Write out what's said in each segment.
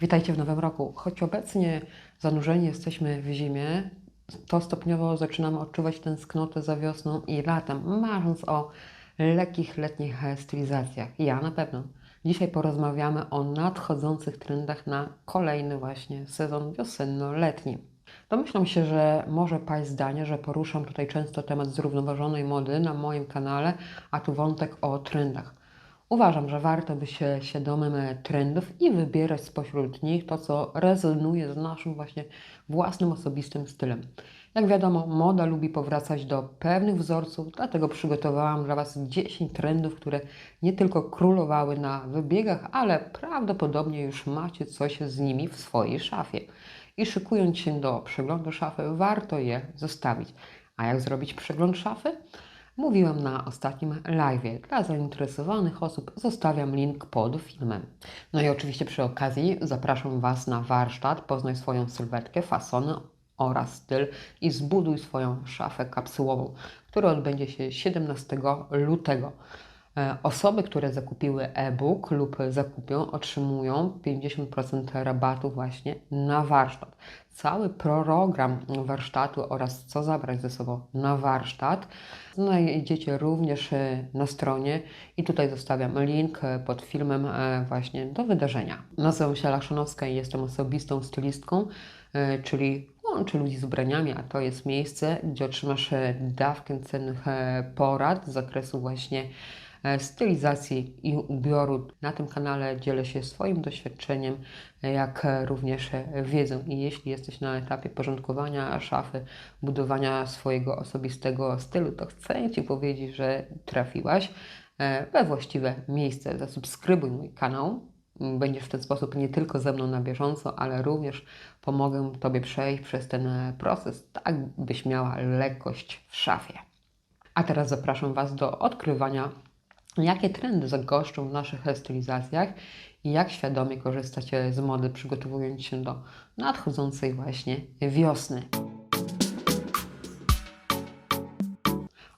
Witajcie w nowym roku. Choć obecnie zanurzeni jesteśmy w zimie, to stopniowo zaczynamy odczuwać tęsknotę za wiosną i latem, marząc o lekkich letnich stylizacjach. Ja na pewno. Dzisiaj porozmawiamy o nadchodzących trendach na kolejny właśnie sezon wiosenno-letni. Domyślam się, że może paść zdanie, że poruszam tutaj często temat zrównoważonej mody na moim kanale, a tu wątek o trendach. Uważam, że warto być świadomym trendów i wybierać spośród nich to, co rezonuje z naszym właśnie własnym osobistym stylem. Jak wiadomo, moda lubi powracać do pewnych wzorców, dlatego przygotowałam dla Was 10 trendów, które nie tylko królowały na wybiegach, ale prawdopodobnie już macie coś z nimi w swojej szafie. I szykując się do przeglądu szafy, warto je zostawić. A jak zrobić przegląd szafy? Mówiłem na ostatnim live. Dla zainteresowanych osób zostawiam link pod filmem. No i oczywiście przy okazji zapraszam Was na warsztat Poznaj swoją sylwetkę, fasony oraz styl i zbuduj swoją szafę kapsułową, który odbędzie się 17 lutego. E, Osoby, które zakupiły e-book lub zakupią, otrzymują 50% rabatu właśnie na warsztat. Cały program warsztatu oraz co zabrać ze sobą na warsztat znajdziecie również e, na stronie i tutaj zostawiam link pod filmem e, właśnie do wydarzenia. Nazywam się Laszanowska i jestem osobistą stylistką, czyli łączy ludzi z ubraniami, a to jest miejsce, gdzie otrzymasz dawkę cennych porad z zakresu właśnie stylizacji i ubioru. Na tym kanale dzielę się swoim doświadczeniem, e, jak e, również e, wiedzą. I jeśli jesteś na etapie porządkowania szafy, budowania swojego osobistego stylu, to chcę Ci powiedzieć, że trafiłaś e, we właściwe miejsce. Zasubskrybuj mój kanał. Będziesz w ten sposób nie tylko ze mną na bieżąco, ale również pomogę Tobie przejść przez ten e, proces, tak byś miała lekkość w szafie. A teraz zapraszam Was do odkrywania, jakie trendy zagoszczą w naszych stylizacjach i jak świadomie korzystać z mody, przygotowując się do nadchodzącej właśnie wiosny.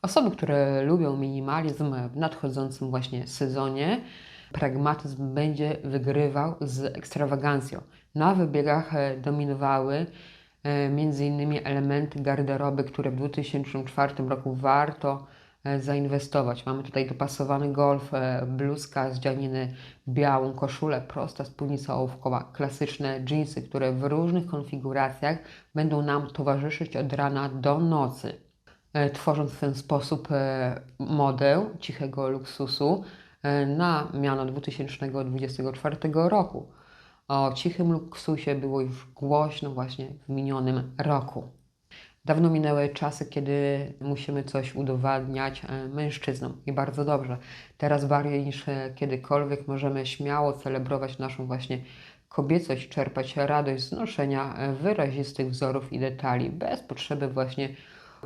Osoby, które lubią minimalizm w nadchodzącym właśnie sezonie, pragmatyzm będzie wygrywał z ekstrawagancją. Na wybiegach e, dominowały e, innymi elementy garderoby, które w 2004 roku warto zainwestować. Mamy tutaj dopasowany golf, e, bluzka z dzianiny, białą koszulę, prosta spódnica ołówkowa, klasyczne dżinsy, które w różnych konfiguracjach będą nam towarzyszyć od rana do nocy e, tworząc w ten sposób e, modę cichego luksusu e, na miano 2024 roku. O cichym luksusie było już głośno właśnie w minionym roku. Dawno minęły czasy, kiedy musimy coś udowadniać e, mężczyznom i bardzo dobrze. Teraz bardziej niż e, kiedykolwiek możemy śmiało celebrować naszą właśnie kobiecość, czerpać radość z noszenia e, wyrazistych wzorów i detali, bez potrzeby właśnie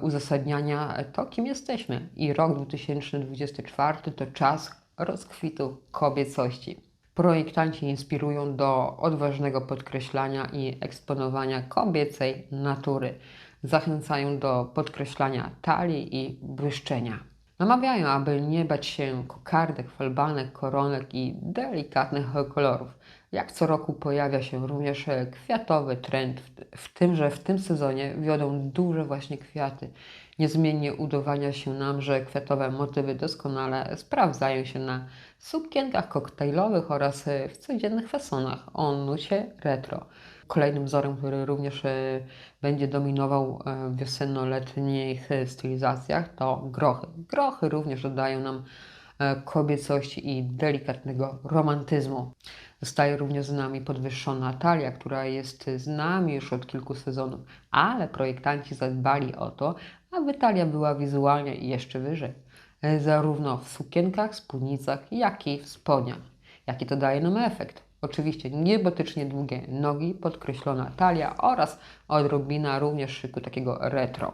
uzasadniania to, kim jesteśmy. I rok 2024 to czas rozkwitu kobiecości. Projektanci inspirują do odważnego podkreślania i eksponowania kobiecej natury. Zachęcają do podkreślania talii i błyszczenia. Namawiają, aby nie bać się kokardek, falbanek, koronek i delikatnych kolorów. Jak co roku pojawia się również kwiatowy trend, w- tym, że w tym sezonie wiodą duże właśnie kwiaty. Niezmiennie udowania się nam, że kwiatowe motywy doskonale sprawdzają się na sukienkach koktajlowych oraz w codziennych fasonach o nucie retro. Kolejnym wzorem, który również e, będzie dominował e, w wiosenno-letnich stylizacjach to grochy. Grochy również dodają nam e, kobiecości i delikatnego romantyzmu. Zostaje również z nami podwyższona talia, która jest z nami już od kilku sezonów, ale projektanci zadbali o to, aby talia była wizualnie jeszcze wyżej, zarówno w sukienkach, spódnicach, jak i w spodniach. Jaki to daje nam efekt? Oczywiście niebotycznie długie nogi, podkreślona talia oraz odrobina również szyku takiego retro.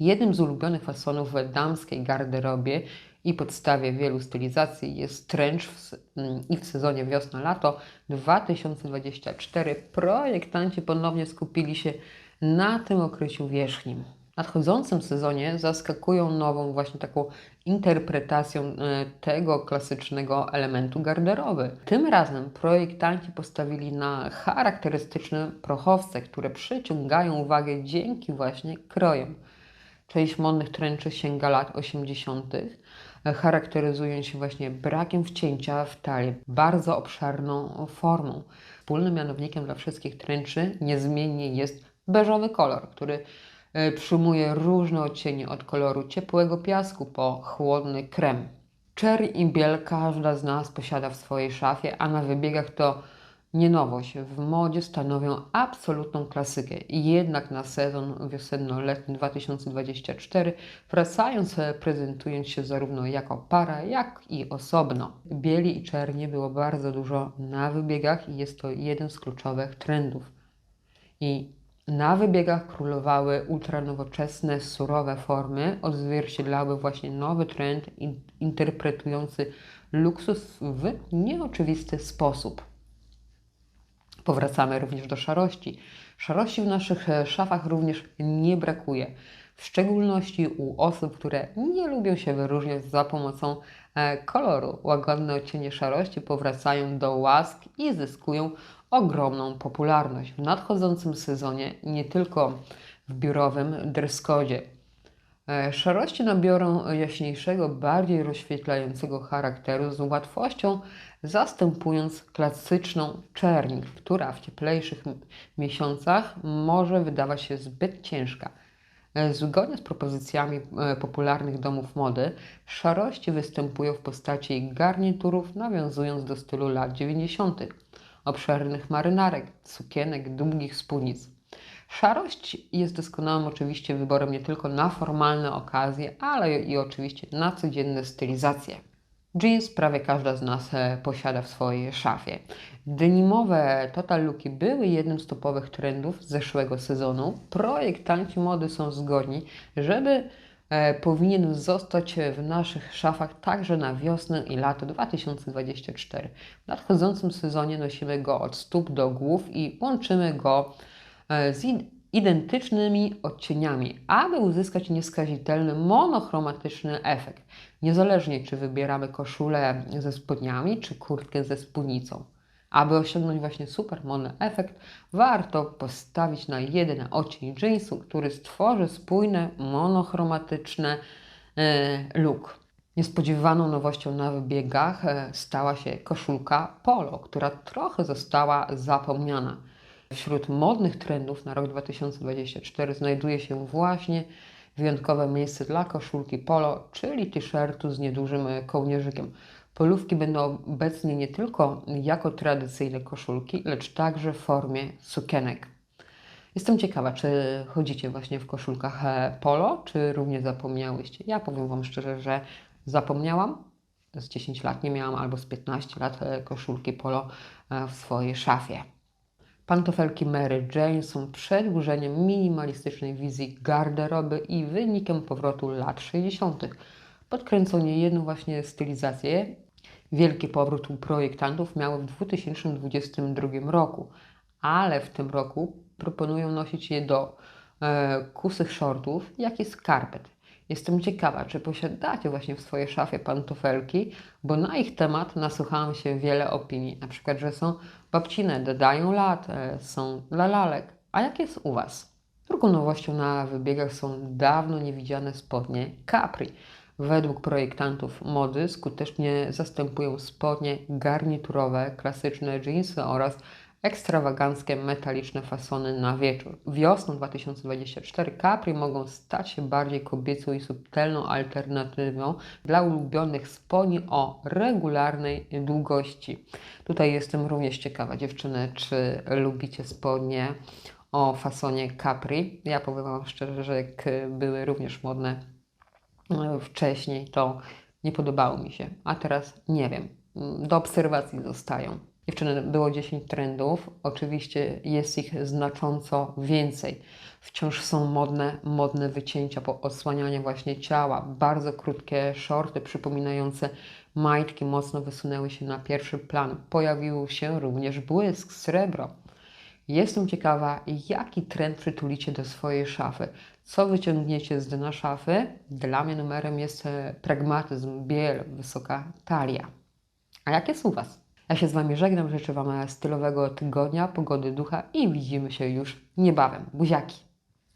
Jednym z ulubionych fasonów w damskiej garderobie i podstawie wielu stylizacji jest trench w, mm, i w sezonie wiosna-lato 2024 projektanci ponownie skupili się na tym okryciu wierzchnim. Nadchodzącym sezonie zaskakują nową właśnie taką interpretacją e, tego klasycznego elementu garderoby. Tym razem projektanci postawili na charakterystyczne prochowce, które przyciągają uwagę dzięki właśnie krojom. Część modnych tręczy sięga lat 80., e, charakteryzują się właśnie brakiem wcięcia w talię, bardzo obszerną formą. Wspólnym mianownikiem dla wszystkich tręczy niezmiennie jest beżowy kolor, który przyjmuje różne odcienie od koloru ciepłego piasku po chłodny krem. Cherry i biel każda z nas posiada w swojej szafie, a na wybiegach to nie nowość. W modzie stanowią absolutną klasykę. Jednak na sezon wiosenno-letni 2024 wracając, e, prezentując się zarówno jako para, jak i osobno. Bieli i czernie było bardzo dużo na wybiegach i jest to jeden z kluczowych trendów. I na wybiegach królowały ultranowoczesne, surowe formy, odzwierciedlały właśnie nowy trend interpretujący luksus w nieoczywisty sposób. Powracamy również do szarości. Szarości w naszych e, szafach również nie brakuje, w szczególności u osób, które nie lubią się wyróżniać za pomocą e, koloru. Łagodne odcienie szarości powracają do łask i zyskują ogromną popularność w nadchodzącym sezonie, nie tylko w biurowym dreskodzie. E, szarości nabiorą jaśniejszego, bardziej rozświetlającego charakteru z łatwością zastępując klasyczną czerń, która w cieplejszych miesiącach może wydawać się zbyt ciężka. E, zgodnie z propozycjami e, popularnych domów mody, szarości występują w postaci garniturów, nawiązując do stylu lat 90., obszernych marynarek, sukienek, długich spódnic. Szarość jest doskonałym oczywiście wyborem nie tylko na formalne okazje, ale i oczywiście na codzienne stylizacje. Jeans prawie każda z nas e, posiada w swojej szafie. Denimowe total looki były jednym z topowych trendów zeszłego sezonu. Projektanci mody są zgodni, żeby powinien zostać w naszych szafach także na wiosnę i lato 2024. W nadchodzącym sezonie nosimy go od stóp do głów i łączymy go e, z identycznymi odcieniami, aby uzyskać nieskazitelny, monochromatyczny efekt, niezależnie czy wybieramy koszulę ze spodniami, czy kurtkę ze spódnicą. Aby osiągnąć właśnie super mono efekt, warto postawić na jeden odcień jeansu, który stworzy spójne, monochromatyczne look. Niespodziewaną nowością na wybiegach e, stała się koszulka polo, która trochę została zapomniana. Wśród modnych trendów na rok 2024 znajduje się właśnie wyjątkowe miejsce dla koszulki polo, czyli t-shirtu z niedużym kołnierzykiem. Polówki będą obecnie nie tylko jako tradycyjne koszulki, lecz także w formie sukienek. Jestem ciekawa, czy chodzicie właśnie w koszulkach e, polo, czy również zapomniałyście. Ja powiem Wam szczerze, że zapomniałam. Z 10 lat nie miałam, albo z 15 lat e, koszulki polo e, w swojej szafie. Pantofelki Mary Jane są przedłużeniem minimalistycznej wizji garderoby i wynikiem powrotu lat 60. Podkręcą jedną właśnie stylizację. Wielki powrót u projektantów miały w 2022 roku, ale w tym roku proponują nosić je do e, kusych shortów, jak i skarpet. Jestem ciekawa, czy posiadacie właśnie w swojej szafie pantofelki, bo na ich temat nasłuchałam się wiele opinii. Na przykład, że są babcine, dodają lat, e, są dla lalek. A jak jest u Was? Drugą nowością na wybiegach są dawno niewidziane spodnie Capri. Według projektantów mody skutecznie zastępują spodnie garniturowe, klasyczne jeansy oraz ekstrawaganckie metaliczne fasony na wieczór. Wiosną 2024 Capri mogą stać się bardziej kobiecą i subtelną alternatywą dla ulubionych spodni o regularnej długości. Tutaj jestem również ciekawa, dziewczyny, czy lubicie spodnie o fasonie Capri. Ja powiem Wam szczerze, że były również modne wcześniej, to nie podobało mi się, a teraz nie wiem. Do obserwacji zostają. Dziewczyny, było 10 trendów. Oczywiście jest ich znacząco więcej. Wciąż są modne, modne wycięcia, po odsłanianie właśnie ciała. Bardzo krótkie shorty przypominające majtki mocno wysunęły się na pierwszy plan. Pojawił się również błysk, srebro. Jestem ciekawa, jaki trend przytulicie do swojej szafy. Co wyciągniecie z dna szafy? Dla mnie numerem jest e, pragmatyzm, biel, wysoka talia. A jak jest u Was? Ja się z Wami żegnam, życzę Wam stylowego tygodnia, pogody ducha i widzimy się już niebawem. Buziaki!